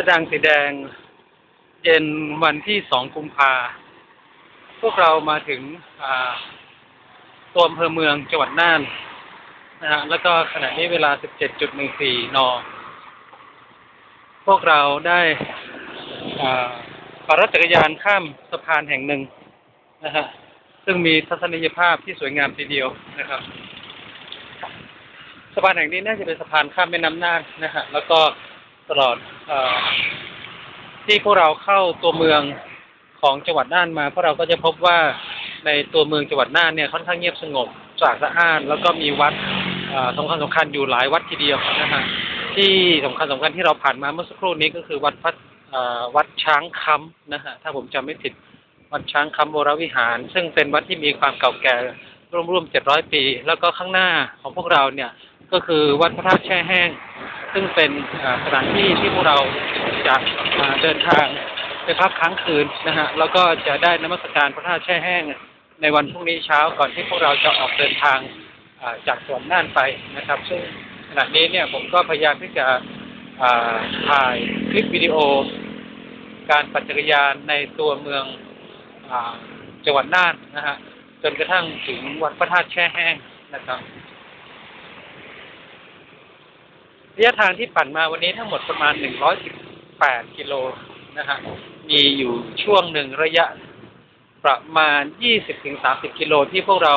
กระดังสีแดง เย็นวันที่สองกุมภาพวกเรามาถึงตัวอำเภอเมืองจังหวัดน่านนะฮะแล้วก็ขณะนี้เวลา 17.14 น พวกเราได้ปั่นรถจักรยานข้ามสะพานแห่งหนึ่งนะฮะซึ่งมีทัศนียภาพที่สวยงามทีเดียวนะครับ สะพานแห่งนี้น่าจะเป็นสะพานข้ามแม่น้ำน่านนะฮะแล้วก็ ตลอดอที่พวกเราเข้าตัวเมืองของจังหวัดน่านมาพวกเราก็จะพบว่าในตัวเมืองจังหวัดน่านเนี่ยค่อนข้างเงียบสงบสะอาดสะอ้าน แล้วก็มีวัดสำคัญสำคัญอยู่หลายวัดทีเดียวนะฮะที่สำคัญสำคัญที่เราผ่านมาเมื่อสักครู่นี้ก็คือวัดพัดวัดช้างคำนะฮะถ้าผมจำไม่ผิดวัดช้างคำโบราณวิหาร ซึ่งเป็นวัดที่มีความเก่าแก่ร่วมๆ700ปี แล้วก็ข้างหน้าของพวกเราเนี่ยก็คือวัดพระธาตุแช่แห้ง ซึ่งเป็นอ่าสถานที่ที่พวกเราจะเดินทางไปพักค้างคืนนะฮะแล้วก็จะได้นมัสการพระธาตุแช่แห้งในวันพรุ่งนี้เช้าก่อนที่พวกเราจะออกเดินทางจากสวนน่านไปนะครับ ซึ่งขณะนี้เนี่ยผมก็พยายามที่จะถ่ายคลิปวิดีโอ การปั่นจักรยานในตัวเมืองอจังหวัดน่านนะฮะจนกระทั่งถึงวัดพระธาตุแช่แห้งนะครับ ระยะทางที่ปั่นมาวันนี้ทั้งหมดประมาณ 118 กิโลนะฮะ มีอยู่ช่วงหนึ่งระยะประมาณ 20-30 กิโลที่พวกเรา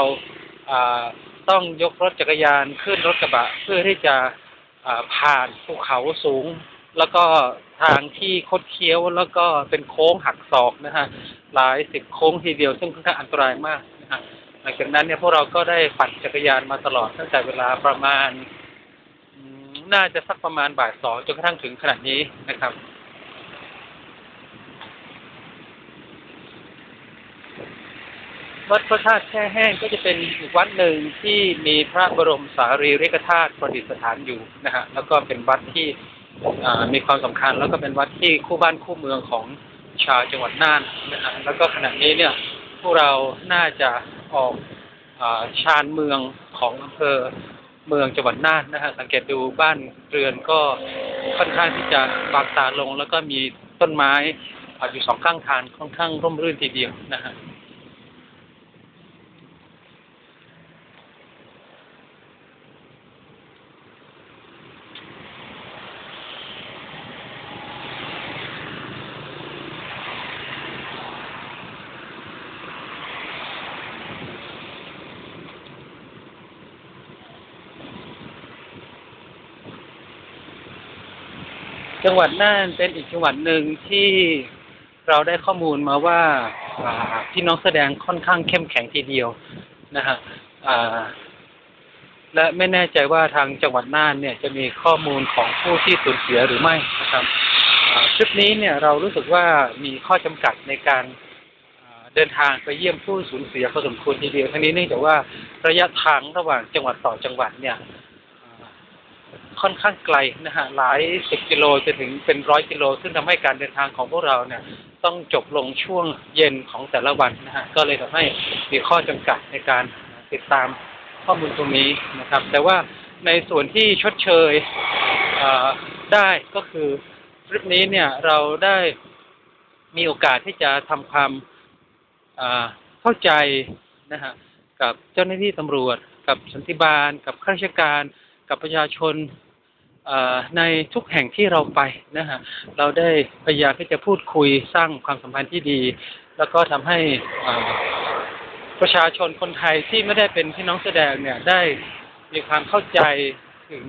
ต้องยกรถจักรยานขึ้นรถกระบะ เพื่อที่จะผ่านภูเขาสูง แล้วก็ทางที่คดเคี้ยวแล้วก็เป็นโค้งหักศอกนะฮะ หลายสิบโค้งทีเดียวซึ่งค่อนข้างอันตรายมากนะฮะหลังจากนั้นเนี่ยพวกเราก็ได้ปั่นจักรยานมาตลอดตั้งแต่เวลาประมาณ น่าจะสักประมาณบ่ายสองจนกระทั่งถึงขนาดนี้นะครับวัดพระธาตุแช่แห้งก็จะเป็นอีกวัดหนึ่งที่มีพระบรมสารีริกธาตุประดิษฐานอยู่นะฮะแล้วก็เป็นวัดที่มีความสำคัญ แล้วก็เป็นวัดที่คู่บ้านคู่เมืองของชาวจังหวัดน่านนะฮะแล้วก็ขณะนี้เนี่ยพวกเราน่าจะออกอชานเมืองของอำเภอ เมืองจังหวัดน่านนะฮะสังเกตดูบ้านเรือนก็ค่อนข้างที่จะบางตาลง แล้วก็มีต้นไม้อ่าอยู่สองข้างทางค่อนข้างร่มรื่นทีเดียวนะฮะ จังหวัดน่านเป็นอีกจังหวัดหนึ่งที่เราได้ข้อมูลมาว่าพี่น้องแสดงค่อนข้างเข้มแข็งทีเดียวนะฮะและไม่แน่ใจว่าทางจังหวัดน่านเนี่ยจะมีข้อมูลของผู้ที่สูญเสียหรือไม่นะครับอ่าชุดนี้เนี่ยเรารู้สึกว่ามีข้อจำกัดในการเดินทางไปเยี่ยมผู้สูญเสียพอสมควรทีเดียวทั้งนี้เนื่องจากว่าระยะทางระหว่างจังหวัดต่อจังหวัดเนี่ย ค่อนข้างไกลนะฮะหลายสิบกิโลจะถึงเป็นร้อยกิโล ซึ่งทำให้การเดินทางของพวกเราเนี่ยต้องจบลงช่วงเย็นของแต่ละวันนะฮะก็เลยทำให้มีข้อจำกัดในการติดตามข้อมูลตรงนี้นะครับ แต่ว่าในส่วนที่ชดเชยได้ก็คือทริปนี้เนี่ยเราได้มีโอกาสที่จะทำความเข้าใจนะฮะกับเจ้าหน้าที่ตำรวจ กับสันติบาล กับข้าราชการ กับประชาชน ในทุกแห่งที่เราไปนะฮะเราได้พยายามที่จะพูดคุยสร้างความสัมพันธ์ที่ดี แล้วก็ทำให้ประชาชนคนไทยที่ไม่ได้เป็นพี่น้องแสดงเนี่ยได้มีความเข้าใจถึง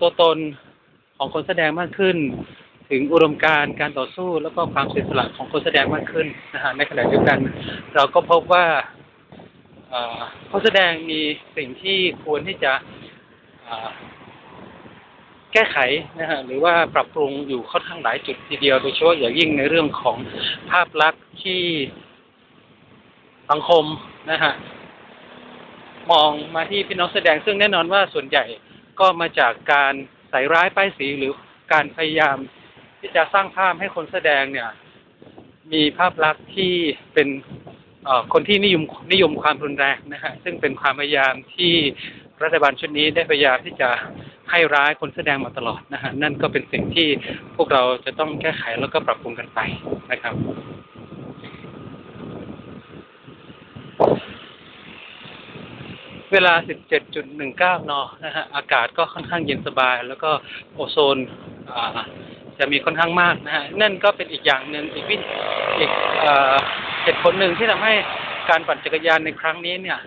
ตัวตนของคนแสดงมากขึ้น ถึงอุดมการณ์การต่อสู้แล้วก็ความเสียสละของคนแสดงมากขึ้นนะฮะในขณะเดียวกัน เราก็พบว่าเอ่อเขาแสดงมีสิ่งที่ควรที่จะ แก้ไขนะฮะหรือว่าปรับปรุงอยู่ค่อนข้างหลายจุดทีเดียวโดยเฉพาะอย่างยิ่งในเรื่องของภาพลักษณ์ที่สังคมนะฮะมองมาที่พี่น้องแสดง ซึ่งแน่นอนว่าส่วนใหญ่ก็มาจากการใส่ร้ายป้ายสีหรือการพยายามที่จะสร้างภาพให้คนแสดงเนี่ย มีภาพลักษณ์ที่เป็นคนที่นิยมนิยมความรุนแรงนะฮะซึ่งเป็นความพยายามที่รัฐบาลชุดนี้ได้พยายามที่จะ ให้ร้ายคนแสดงมาตลอดนะฮะนั่นก็เป็นสิ่งที่พวกเราจะต้องแก้ไขแล้วก็ปรับปรุงกันไปนะครับเวลา 17.19 น นะฮะ อากาศก็ค่อนข้างเย็นสบาย แล้วก็โอโซนจะมีค่อนข้างมากนะฮะ นั่นก็เป็นอีกอย่างหนึ่งอีกวิอีกเอ่อเหตุผลหนึ่งที่ทำให้การปั่นจักรยานในครั้งนี้เนี่ย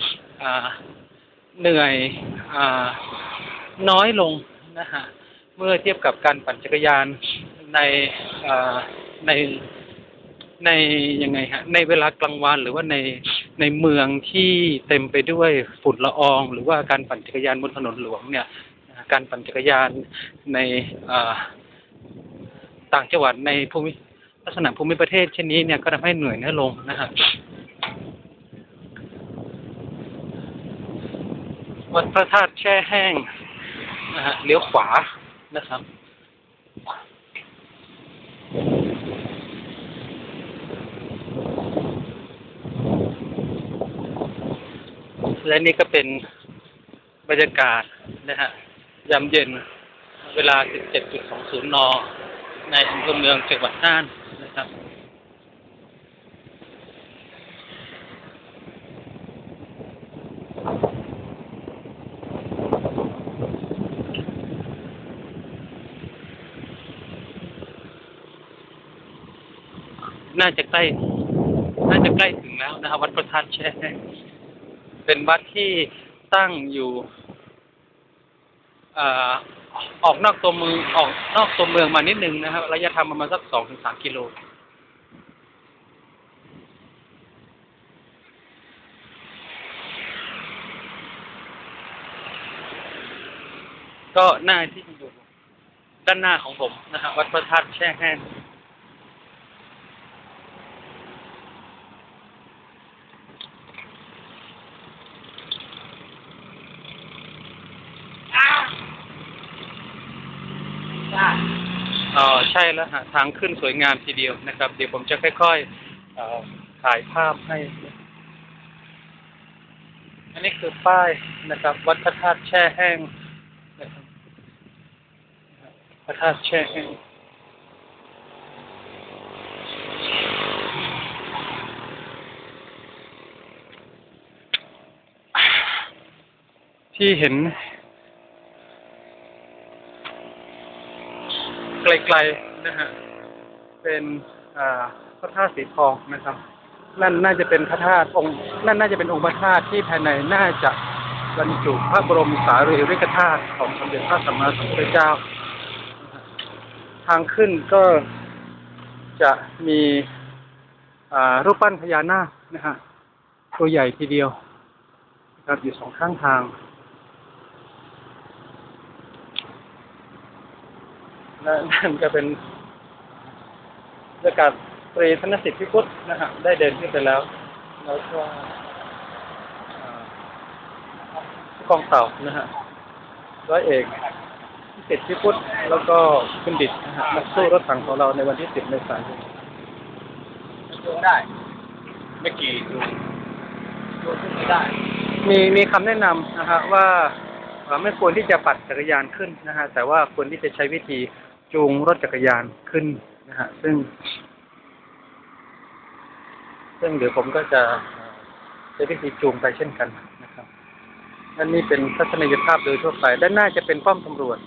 เหนื่อยอ น้อยลงนะฮะเมื่อเทียบกับการปั่นจักรยานในในในยังไงฮะในเวลากลางวันหรือว่าในในเมืองที่เต็มไปด้วยฝุ่นละออง หรือว่าการปั่นจักรยานบนถนนหลวงเนี่ยการปั่นจักรยานในต่างจังหวัดในภูมิลักษณะภูมิประเทศเช่นนี้เนี่ยก็ทำให้เหนื่อยน้อยลงนะฮะวัดพระธาตุแช่แห้ง นะฮะเลี้ยวขวานะครับ และนี่ก็เป็นบรรยากาศนะฮะยามเย็นเวลา 17.20 น ในอำเภอเมืองจังหวัดน่านนะครับ น่าจะใกล้ น่าจะใกล้ถึงแล้วนะครับ วัดประธานแช่แห้งเป็นวัดที่ตั้งอยู่เอ่อออกนอกตัวเมืองออกนอกตัวเมืองมานิดนึงนะครับ ระยะทางประมาณสักสองถึงสามกิโลก็หน้าที่อยู่ด้านหน้าของผมนะครับ วัดพระธาตุแช่แห้ง อ๋อ ใช่แล้วฮะทางขึ้นสวยงามทีเดียวนะครับ เดี๋ยวผมจะค่อยๆถ่ายภาพให้ อันนี้คือป้ายนะครับ วัดพระธาตุแช่แห้งนะครับพระธาตุแช่แห้งที่เห็น ไกลๆนะฮะเป็นพระธาตุสีทองนะครับ นั่นน่าจะเป็นพระธาตุองค์นั่นน่าจะเป็นองค์พระธาตุที่ภายในน่าจะบรรจุพระบรมสารีริกธาตุของสมเด็จพระสัมมาสัมพุทธเจ้า ทางขึ้นก็จะมีรูปปั้นพญานาคนะฮะตัวใหญ่ทีเดียวนะครับอยู่สองข้างทาง และ นั่นก็เป็นบรรยากาศตรีธนสิทธิ์พิพุทธนะฮะได้เดินขึ้นไปแล้ว แล้วก็อ่ากองเต่านะฮะร้อยเอกพิเศษพิพุทธแล้วก็คุณดิษฐ์นะฮะนักสู้รถถังของเราในวันที่10เมษายนดูได้ไม่กี่ดูดูขึ้นไม่ได้ มีมีคำแนะนำนะฮะว่าเอ่อไม่ควรที่จะปัดจักรยานขึ้นนะฮะแต่ว่าควรที่จะใช้วิธี จูงรถจักรยานขึ้นนะฮะซึ่ง ซึ่งเดี๋ยวผมก็จะใช้วิธีจูงไปเช่นกันนะครับอันนี้เป็นทัศนียภาพโดยทั่วไปด้านหน้าจะเป็นป้อมตำรวจ